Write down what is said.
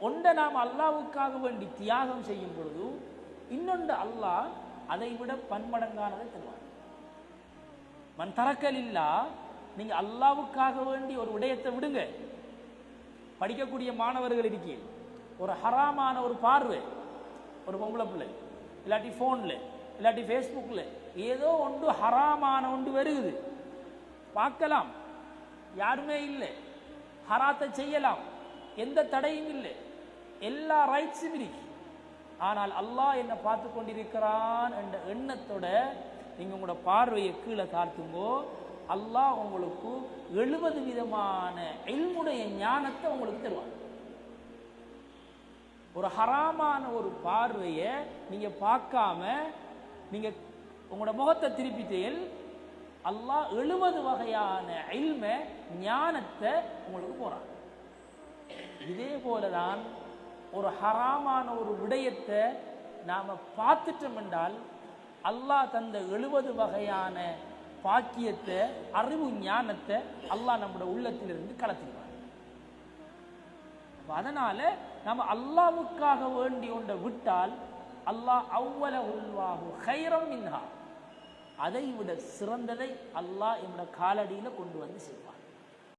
ஒன்றை நாம் அல்லாவுக்காக வேண்டி தியாகம் செய்யும் பொழுது இன்னொன்று அல்லாஹ் அதை விட பன்மடங்கானதை தருவார். மண் தரக்கல் இல்லா நீங்க அல்லாவுக்காக வேண்டி ஒரு விடயத்தை விடுங்க. படிக்கக்கூடிய மாணவர்கள் இருக்கீங்க. ஒரு ஹராமான ஒரு பார்வை. ஒரு பொம்பளை பிள்ளை இல்லாட்டி ஃபோனில் இல்லாட்டி ஃபேஸ்புக்கில் ஏதோ ஒன்று ஹராமான ஒன்று வருகுது. பார்க்கலாம். யாருமே இல்லை. ஹராத்தை செய்யலாம். எந்த தடையும் இல்லை. எல்லா ரைட்ஸும் இருக்கு. ஆனால் அல்லாஹ் என்னை பார்த்து கொண்டிருக்கிறான் என்ற எண்ணத்தோட நீங்கள் உங்களோட பார்வையை கீழே தாழ்த்துங்கோ. அல்லாஹ் உங்களுக்கு எழுபது விதமான எல்முடைய ஞானத்தை உங்களுக்கு தருவான். ஒரு ஹராமான ஒரு பார்வையை நீங்க பார்க்காம நீங்க உங்களோட முகத்தை திருப்பிட்டேல் அல்லாஹ் எழுபது வகையான இல்ம ஞானத்தை உங்களுக்கு போறான். இதே போலதான் ஒரு ஹராமான ஒரு விடயத்தை நாம் பார்த்துட்டோம் என்றால் அல்லாஹ் தந்த எழுபது வகையான பாக்கியத்தை அறிவு ஞானத்தை அல்லாஹ் நம்முடைய உள்ளத்திலிருந்து கலத்திடுவார் அப்ப அதனால நம்ம அல்லாவுக்காக வேண்டி ஒன்றை விட்டால் அல்லாஹ் அவ்வள உள்வாகு ஹைரம் மின்ஹா. அதை விட சிறந்ததை அல்லாஹ் என்னோட காலடியில் கொண்டு வந்து செய்வார்